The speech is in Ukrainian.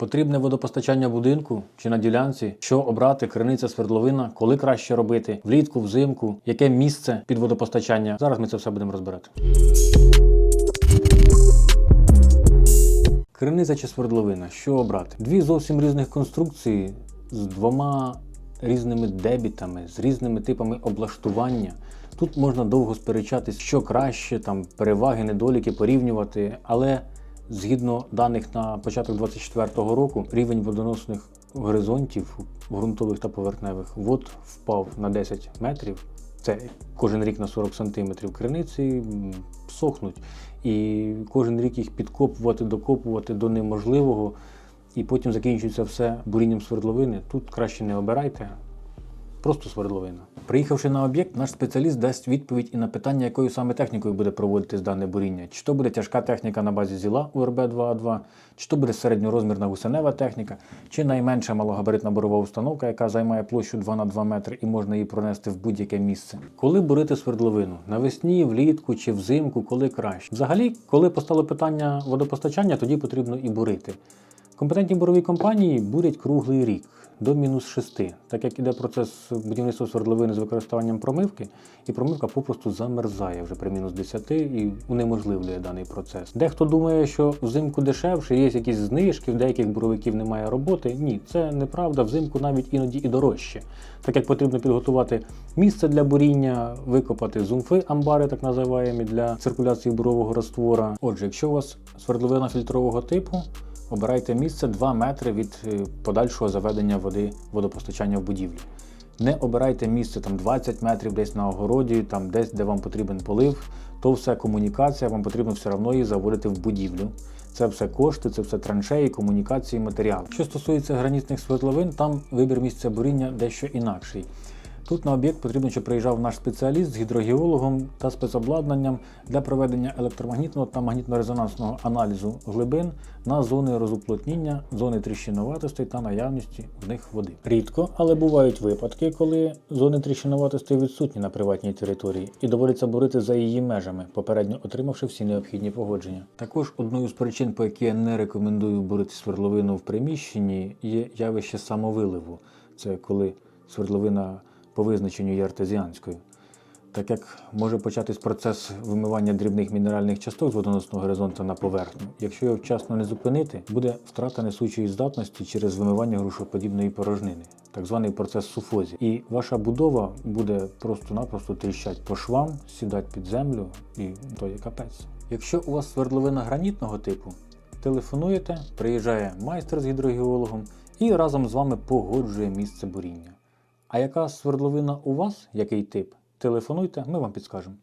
Потрібне водопостачання будинку чи на ділянці, що обрати, криниця, свердловина, коли краще робити, влітку, взимку, яке місце під водопостачання. Зараз ми це все будемо розбирати. Криниця чи свердловина, що обрати? Дві зовсім різних конструкції з двома різними дебітами, з різними типами облаштування. Тут можна довго сперечатись, що краще, там переваги, недоліки порівнювати, але згідно даних на початок 2024 року, рівень водоносних горизонтів ґрунтових та поверхневих вод впав на 10 метрів. Це кожен рік на 40 сантиметрів криниці сохнуть. І кожен рік їх підкопувати, докопувати до неможливого. І потім закінчується все бурінням свердловини. Тут краще не обирайте, просто свердловина. Приїхавши на об'єкт, наш спеціаліст дасть відповідь і на питання, якою саме технікою буде проводитись дане буріння. Чи то буде тяжка техніка на базі зіла УРБ 2А2, чи то буде середньорозмірна гусенева техніка, чи найменша малогабаритна борова установка, яка займає площу 2 на 2 метри і можна її пронести в будь-яке місце. Коли бурити свердловину? Навесні, влітку чи взимку, коли краще? Взагалі, коли постало питання водопостачання, тоді потрібно і бурити. Компетентні бурові компанії бурять круглий рік до мінус 6, так як іде процес будівництва свердловини з використанням промивки, і промивка попросту замерзає вже при мінус 10 і унеможливлює даний процес. Дехто думає, що взимку дешевше, є якісь знижки, в деяких буровиків немає роботи. Ні, це неправда. Взимку навіть іноді і дорожче, так як потрібно підготувати місце для буріння, викопати зумфи, амбари, так називаємо, для циркуляції бурового раствора. Отже, якщо у вас свердловина фільтрового типу. Обирайте місце 2 метри від е, подальшого заведення води водопостачання в будівлі. Не обирайте місце там 20 метрів десь на огороді, там десь, де вам потрібен полив. То все комунікація, вам потрібно все одно її заводити в будівлю. Це все кошти, це все траншеї, комунікації, матеріали. Що стосується гранітних свердловин, там вибір місця буріння дещо інакший. Тут на об'єкт потрібно, щоб приїжджав наш спеціаліст з гідрогеологом та спецобладнанням для проведення електромагнітного та магнітно-резонансного аналізу глибин на зони розуплотніння, зони тріщиноватостей та наявності в них води. Рідко, але бувають випадки, коли зони тріщиноватостей відсутні на приватній території і доводиться бурити за її межами, попередньо отримавши всі необхідні погодження. Також одною з причин, по якій я не рекомендую бурити свердловину в приміщенні, є явище самовиливу. Це коли свердловина по визначенню є артезіанською. Так як може початись процес вимивання дрібних мінеральних часток з водоносного горизонту на поверхню, якщо його вчасно не зупинити, буде втрата несучої здатності через вимивання грушоподібної порожнини, так званий процес суфозі. І ваша будова буде просто-напросто тріщать по швам, сідати під землю, і то є капець. Якщо у вас свердловина гранітного типу, телефонуєте, приїжджає майстер з гідрогеологом і разом з вами погоджує місце буріння. А яка свердловина у вас, який тип? Телефонуйте, ми вам підскажемо.